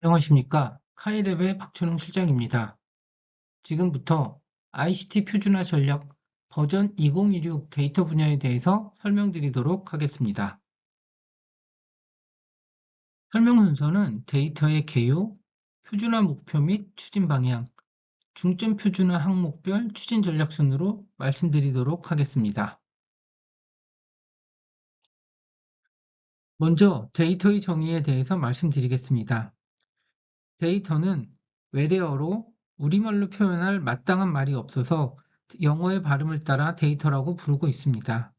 안녕하십니까. 카이랩의 박준홍 실장입니다. 지금부터 ICT 표준화 전략 버전 2016 데이터 분야에 대해서 설명드리도록 하겠습니다. 설명 순서는 데이터의 개요, 표준화 목표 및 추진 방향, 중점 표준화 항목별 추진 전략 순으로 말씀드리도록 하겠습니다. 먼저 데이터의 정의에 대해서 말씀드리겠습니다. 데이터는 외래어로 우리말로 표현할 마땅한 말이 없어서 영어의 발음을 따라 데이터라고 부르고 있습니다.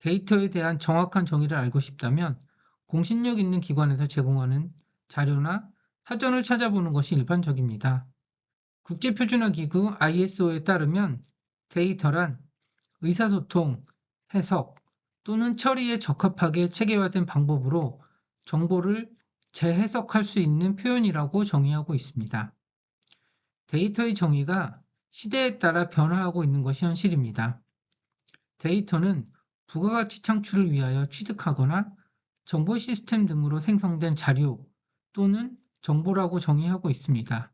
데이터에 대한 정확한 정의를 알고 싶다면 공신력 있는 기관에서 제공하는 자료나 사전을 찾아보는 것이 일반적입니다. 국제표준화기구 ISO에 따르면 데이터란 의사소통, 해석 또는 처리에 적합하게 체계화된 방법으로 정보를 재해석할 수 있는 표현이라고 정의하고 있습니다. 데이터의 정의가 시대에 따라 변화하고 있는 것이 현실입니다. 데이터는 부가가치 창출을 위하여 취득하거나 정보 시스템 등으로 생성된 자료 또는 정보라고 정의하고 있습니다.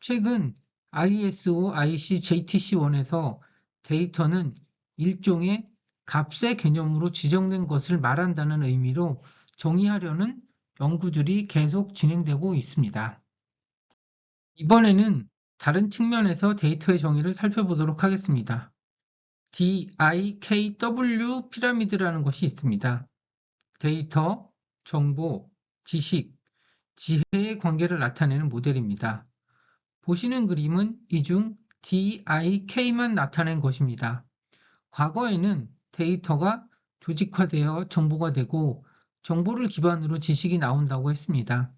최근 ISO IC JTC1에서 데이터는 일종의 값의 개념으로 지정된 것을 말한다는 의미로 정의하려는 연구들이 계속 진행되고 있습니다. 이번에는 다른 측면에서 데이터의 정의를 살펴보도록 하겠습니다. DIKW 피라미드라는 것이 있습니다. 데이터, 정보, 지식, 지혜의 관계를 나타내는 모델입니다. 보시는 그림은 이 중 DIK만 나타낸 것입니다. 과거에는 데이터가 조직화되어 정보가 되고 정보를 기반으로 지식이 나온다고 했습니다.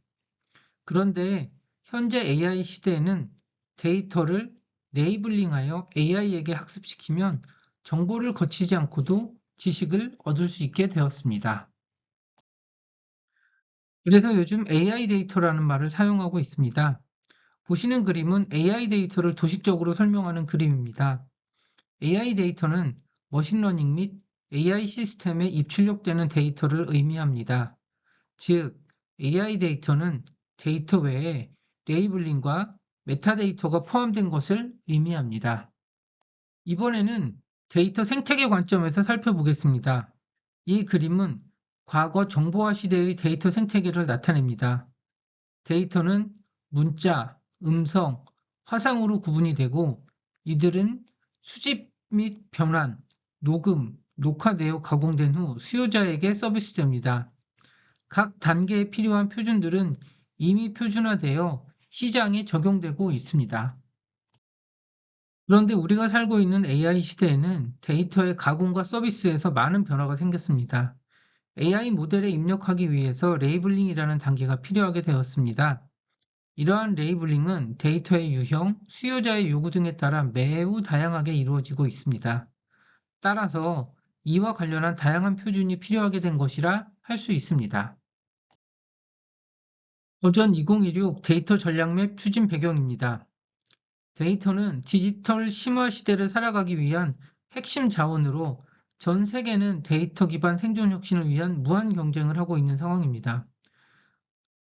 그런데 현재 AI 시대에는 데이터를 레이블링하여 AI에게 학습시키면 정보를 거치지 않고도 지식을 얻을 수 있게 되었습니다. 그래서 요즘 AI 데이터라는 말을 사용하고 있습니다. 보시는 그림은 AI 데이터를 도식적으로 설명하는 그림입니다. AI 데이터는 머신러닝 및 AI 시스템에 입출력되는 데이터를 의미합니다. 즉, AI 데이터는 데이터 외에 레이블링과 메타데이터가 포함된 것을 의미합니다. 이번에는 데이터 생태계 관점에서 살펴보겠습니다. 이 그림은 과거 정보화 시대의 데이터 생태계를 나타냅니다. 데이터는 문자, 음성, 화상으로 구분이 되고 이들은 수집 및 변환, 녹음, 녹화되어 가공된 후 수요자에게 서비스됩니다. 각 단계에 필요한 표준들은 이미 표준화되어 시장에 적용되고 있습니다. 그런데 우리가 살고 있는 AI 시대에는 데이터의 가공과 서비스에서 많은 변화가 생겼습니다. AI 모델에 입력하기 위해서 레이블링이라는 단계가 필요하게 되었습니다. 이러한 레이블링은 데이터의 유형, 수요자의 요구 등에 따라 매우 다양하게 이루어지고 있습니다. 따라서 이와 관련한 다양한 표준이 필요하게 된 것이라 할 수 있습니다. 버전 2016 데이터 전략맵 추진 배경입니다. 데이터는 디지털 심화 시대를 살아가기 위한 핵심 자원으로 전 세계는 데이터 기반 생존 혁신을 위한 무한 경쟁을 하고 있는 상황입니다.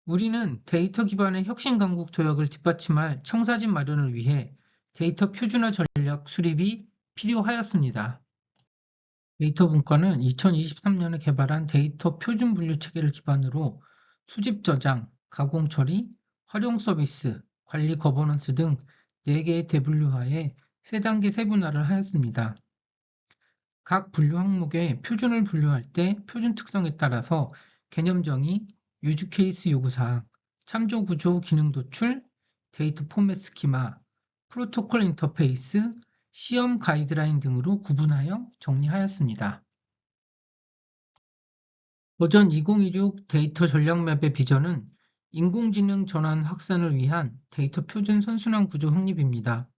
우리는 데이터 기반의 혁신 강국 도약을 뒷받침할 청사진 마련을 위해 데이터 표준화 전략 수립이 필요하였습니다. 데이터 분과는 2023년에 개발한 데이터 표준 분류 체계를 기반으로 수집 저장, 가공 처리, 활용 서비스, 관리 거버넌스 등 4개의 대분류하에 3단계 세분화를 하였습니다. 각 분류 항목의 표준을 분류할 때 표준 특성에 따라서 개념 정의, 유즈 케이스 요구사항, 참조 구조 기능 도출, 데이터 포맷 스키마, 프로토콜 인터페이스, 시험 가이드라인 등으로 구분하여 정리하였습니다. 버전 2016 데이터 전략맵의 비전은 인공지능 전환 확산을 위한 데이터 표준 선순환 구조 확립입니다.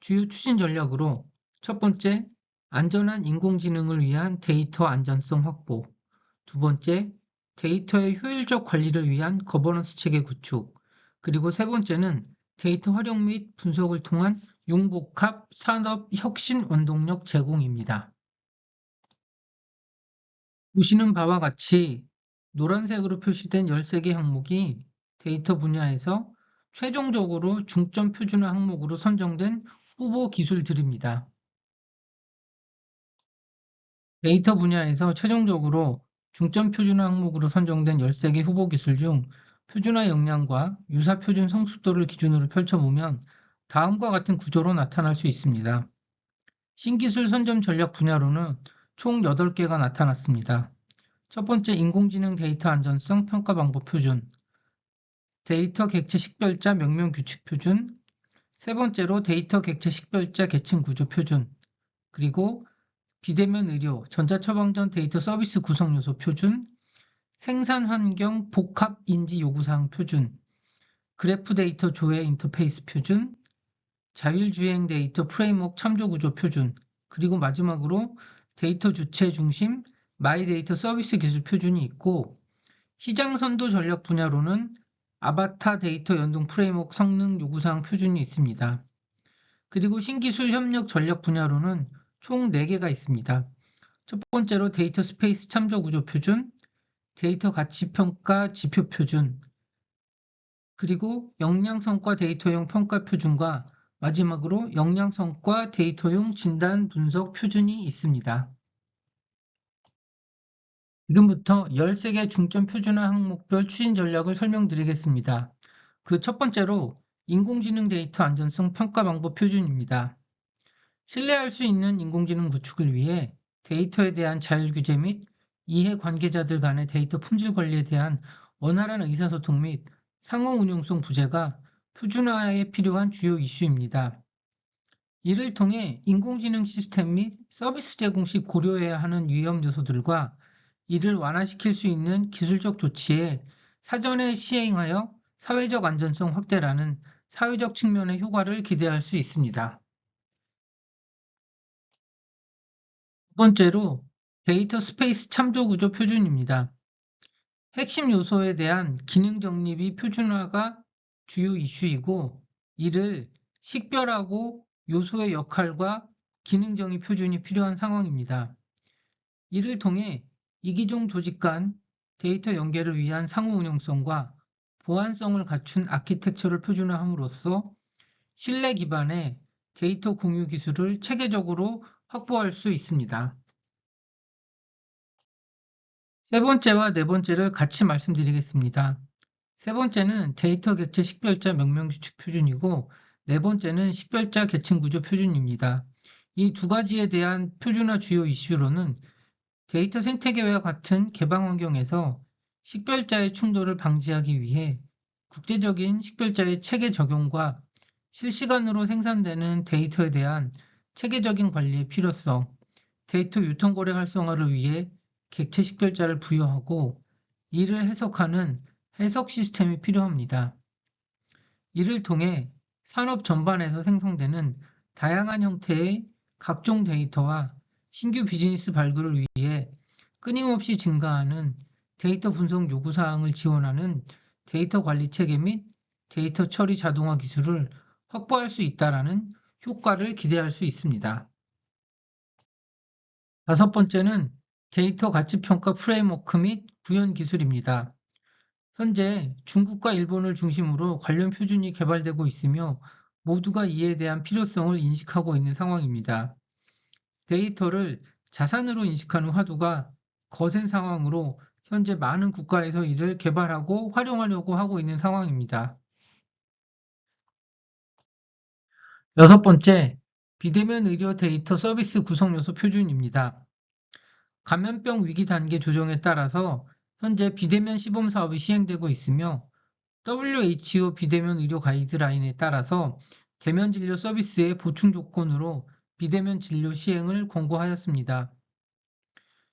주요 추진 전략으로 첫 번째, 안전한 인공지능을 위한 데이터 안전성 확보. 두 번째, 데이터의 효율적 관리를 위한 거버넌스 체계 구축. 그리고 세 번째는 데이터 활용 및 분석을 통한 융복합 산업 혁신 원동력 제공입니다. 보시는 바와 같이 노란색으로 표시된 13개 항목이 데이터 분야에서 최종적으로 중점 표준화 항목으로 선정된 후보 기술들입니다. 데이터 분야에서 최종적으로 중점 표준화 항목으로 선정된 13개 후보 기술 중 표준화 역량과 유사 표준 성숙도를 기준으로 펼쳐보면 다음과 같은 구조로 나타날 수 있습니다. 신기술 선점 전략 분야로는 총 8개가 나타났습니다. 첫 번째 인공지능 데이터 안전성 평가 방법 표준, 데이터 객체 식별자 명명 규칙 표준, 세 번째로 데이터 객체 식별자 계층 구조 표준, 그리고 비대면 의료, 전자처방전 데이터 서비스 구성 요소 표준, 생산 환경 복합 인지 요구사항 표준, 그래프 데이터 조회 인터페이스 표준, 자율주행 데이터 프레임워크 참조 구조 표준, 그리고 마지막으로 데이터 주체 중심 마이 데이터 서비스 기술 표준이 있고 시장 선도 전략 분야로는 아바타 데이터 연동 프레임워크 성능 요구사항 표준이 있습니다. 그리고 신기술 협력 전략 분야로는 총 4개가 있습니다. 첫 번째로 데이터 스페이스 참조 구조 표준, 데이터 가치 평가 지표 표준, 그리고 역량 성과 데이터용 평가 표준과 마지막으로 역량성과 데이터용 진단 분석 표준이 있습니다. 지금부터 13개 중점 표준화 항목별 추진 전략을 설명드리겠습니다. 그 첫 번째로 인공지능 데이터 안전성 평가 방법 표준입니다. 신뢰할 수 있는 인공지능 구축을 위해 데이터에 대한 자율 규제 및 이해 관계자들 간의 데이터 품질 관리에 대한 원활한 의사소통 및 상호 운용성 부재가 표준화에 필요한 주요 이슈입니다. 이를 통해 인공지능 시스템 및 서비스 제공 시 고려해야 하는 위험 요소들과 이를 완화시킬 수 있는 기술적 조치에 사전에 시행하여 사회적 안전성 확대라는 사회적 측면의 효과를 기대할 수 있습니다. 두 번째로 데이터 스페이스 참조 구조 표준입니다. 핵심 요소에 대한 기능 정립이 표준화가 주요 이슈이고 이를 식별하고 요소의 역할과 기능 정의 표준이 필요한 상황입니다. 이를 통해 이기종 조직 간 데이터 연계를 위한 상호 운용성과 보안성을 갖춘 아키텍처를 표준화함으로써 신뢰 기반의 데이터 공유 기술을 체계적으로 확보할 수 있습니다. 세 번째와 네 번째를 같이 말씀드리겠습니다. 세 번째는 데이터 객체 식별자 명명규칙 표준이고 네 번째는 식별자 계층 구조 표준입니다. 이 두 가지에 대한 표준화 주요 이슈로는 데이터 생태계와 같은 개방 환경에서 식별자의 충돌을 방지하기 위해 국제적인 식별자의 체계 적용과 실시간으로 생산되는 데이터에 대한 체계적인 관리의 필요성, 데이터 유통 거래 활성화를 위해 객체 식별자를 부여하고 이를 해석하는 해석 시스템이 필요합니다. 이를 통해 산업 전반에서 생성되는 다양한 형태의 각종 데이터와 신규 비즈니스 발굴을 위해 끊임없이 증가하는 데이터 분석 요구 사항을 지원하는 데이터 관리 체계 및 데이터 처리 자동화 기술을 확보할 수 있다는 효과를 기대할 수 있습니다. 다섯 번째는 데이터 가치 평가 프레임워크 및 구현 기술입니다. 현재 중국과 일본을 중심으로 관련 표준이 개발되고 있으며 모두가 이에 대한 필요성을 인식하고 있는 상황입니다. 데이터를 자산으로 인식하는 화두가 거센 상황으로 현재 많은 국가에서 이를 개발하고 활용하려고 하고 있는 상황입니다. 여섯 번째, 비대면 의료 데이터 서비스 구성 요소 표준입니다. 감염병 위기 단계 조정에 따라서 현재 비대면 시범 사업이 시행되고 있으며 WHO 비대면 의료 가이드라인에 따라서 대면 진료 서비스의 보충 조건으로 비대면 진료 시행을 권고하였습니다.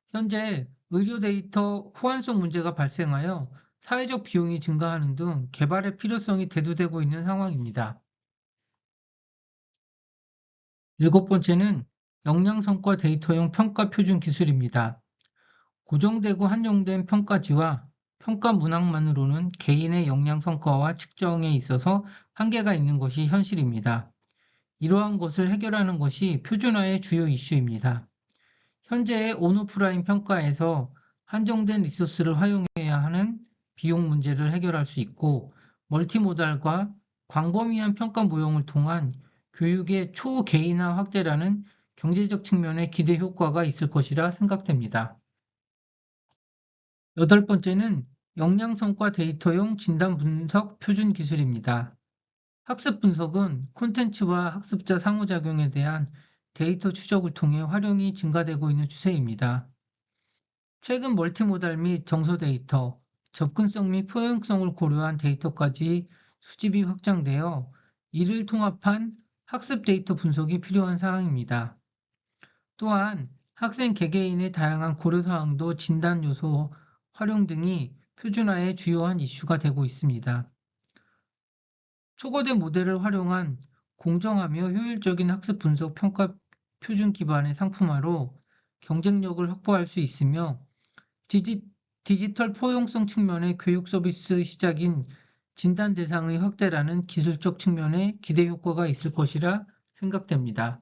현재 의료 데이터 호환성 문제가 발생하여 사회적 비용이 증가하는 등 개발의 필요성이 대두되고 있는 상황입니다. 일곱 번째는 역량성과 데이터용 평가 표준 기술입니다. 고정되고 한정된 평가지와 평가 문항만으로는 개인의 역량 성과와 측정에 있어서 한계가 있는 것이 현실입니다. 이러한 것을 해결하는 것이 표준화의 주요 이슈입니다. 현재의 온오프라인 평가에서 한정된 리소스를 활용해야 하는 비용 문제를 해결할 수 있고 멀티모달과 광범위한 평가 모형을 통한 교육의 초개인화 확대라는 경제적 측면의 기대 효과가 있을 것이라 생각됩니다. 여덟 번째는 역량 성과 데이터용 진단 분석 표준 기술입니다. 학습 분석은 콘텐츠와 학습자 상호작용에 대한 데이터 추적을 통해 활용이 증가되고 있는 추세입니다. 최근 멀티모달 및 정서 데이터, 접근성 및 포용성을 고려한 데이터까지 수집이 확장되어 이를 통합한 학습 데이터 분석이 필요한 사항입니다. 또한 학생 개개인의 다양한 고려사항도 진단 요소 활용 등이 표준화의 주요한 이슈가 되고 있습니다. 초거대 모델을 활용한 공정하며 효율적인 학습 분석 평가 표준 기반의 상품화로 경쟁력을 확보할 수 있으며 디지, 디지털 포용성 측면의 교육 서비스 시작인 진단 대상의 확대라는 기술적 측면의 기대 효과가 있을 것이라 생각됩니다.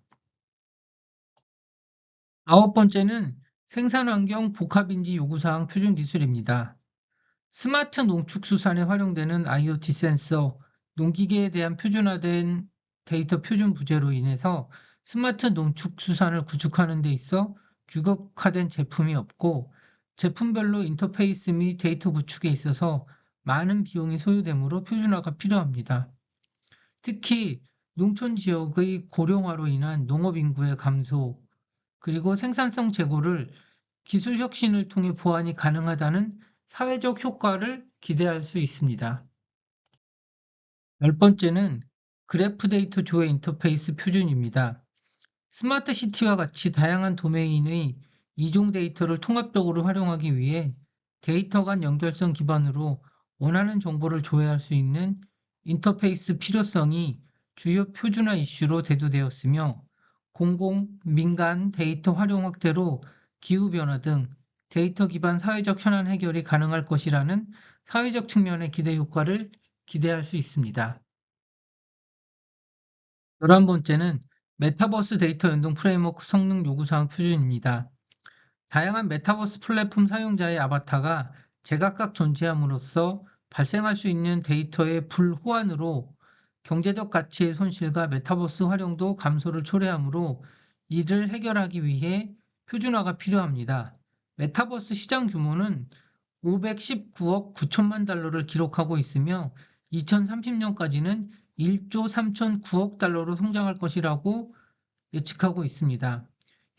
아홉 번째는 생산환경 복합인지 요구사항 표준 기술입니다. 스마트 농축수산에 활용되는 IoT 센서, 농기계에 대한 표준화된 데이터 표준 부재로 인해서 스마트 농축수산을 구축하는 데 있어 규격화된 제품이 없고 제품별로 인터페이스 및 데이터 구축에 있어서 많은 비용이 소요되므로 표준화가 필요합니다. 특히 농촌 지역의 고령화로 인한 농업 인구의 감소, 그리고 생산성 제고를 기술 혁신을 통해 보완이 가능하다는 사회적 효과를 기대할 수 있습니다. 열 번째는 그래프 데이터 조회 인터페이스 표준입니다. 스마트 시티와 같이 다양한 도메인의 이종 데이터를 통합적으로 활용하기 위해 데이터 간 연결성 기반으로 원하는 정보를 조회할 수 있는 인터페이스 필요성이 주요 표준화 이슈로 대두되었으며 공공, 민간 데이터 활용 확대로 기후변화 등 데이터 기반 사회적 현안 해결이 가능할 것이라는 사회적 측면의 기대 효과를 기대할 수 있습니다. 열한 번째는 메타버스 데이터 연동 프레임워크 성능 요구사항 표준입니다. 다양한 메타버스 플랫폼 사용자의 아바타가 제각각 존재함으로써 발생할 수 있는 데이터의 불호환으로 경제적 가치의 손실과 메타버스 활용도 감소를 초래하므로 이를 해결하기 위해 표준화가 필요합니다. 메타버스 시장 규모는 519억 9천만 달러를 기록하고 있으며 2030년까지는 1조 3천9억 달러로 성장할 것이라고 예측하고 있습니다.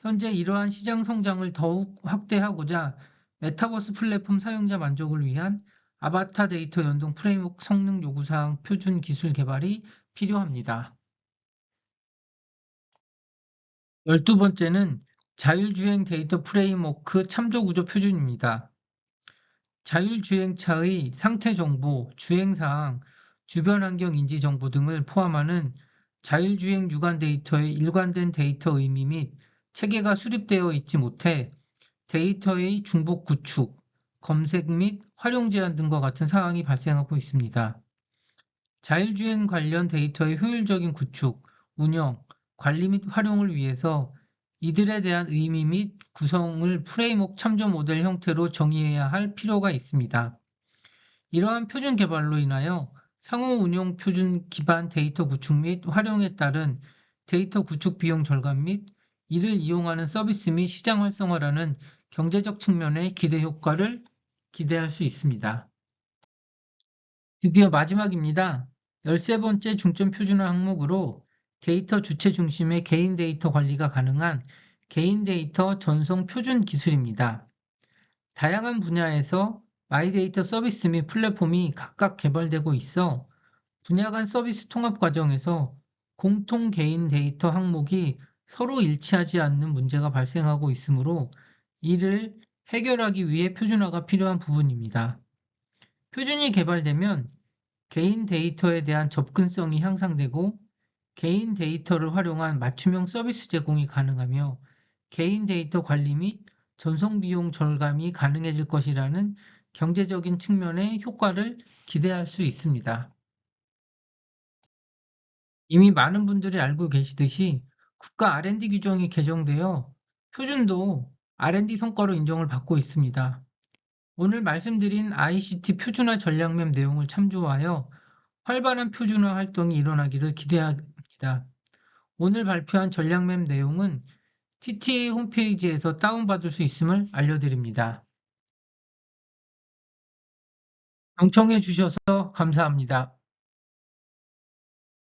현재 이러한 시장 성장을 더욱 확대하고자 메타버스 플랫폼 사용자 만족을 위한 아바타 데이터 연동 프레임워크 성능 요구사항 표준 기술 개발이 필요합니다. 열두 번째는 자율주행 데이터 프레임워크 참조 구조 표준입니다. 자율주행차의 상태 정보, 주행사항, 주변 환경 인지 정보 등을 포함하는 자율주행 유관 데이터의 일관된 데이터 의미 및 체계가 수립되어 있지 못해 데이터의 중복 구축, 검색 및 활용 제한 등과 같은 상황이 발생하고 있습니다. 자율주행 관련 데이터의 효율적인 구축, 운영, 관리 및 활용을 위해서 이들에 대한 의미 및 구성을 프레임워크 참조 모델 형태로 정의해야 할 필요가 있습니다. 이러한 표준 개발로 인하여 상호 운용 표준 기반 데이터 구축 및 활용에 따른 데이터 구축 비용 절감 및 이를 이용하는 서비스 및 시장 활성화라는 경제적 측면의 기대 효과를 기대할 수 있습니다. 드디어 마지막입니다. 13번째 중점 표준화 항목으로 데이터 주체 중심의 개인 데이터 관리가 가능한 개인 데이터 전송 표준 기술입니다. 다양한 분야에서 마이데이터 서비스 및 플랫폼이 각각 개발되고 있어 분야 간 서비스 통합 과정에서 공통 개인 데이터 항목이 서로 일치하지 않는 문제가 발생하고 있으므로 이를 해결하기 위해 표준화가 필요한 부분입니다. 표준이 개발되면 개인 데이터에 대한 접근성이 향상되고 개인 데이터를 활용한 맞춤형 서비스 제공이 가능하며 개인 데이터 관리 및 전송 비용 절감이 가능해질 것이라는 경제적인 측면의 효과를 기대할 수 있습니다. 이미 많은 분들이 알고 계시듯이 국가 R&D 규정이 개정되어 표준도 R&D 성과로 인정을 받고 있습니다. 오늘 말씀드린 ICT 표준화 전략맵 내용을 참조하여 활발한 표준화 활동이 일어나기를 기대합니다. 오늘 발표한 전략맵 내용은 TTA 홈페이지에서 다운받을 수 있음을 알려드립니다. 경청해 주셔서 감사합니다.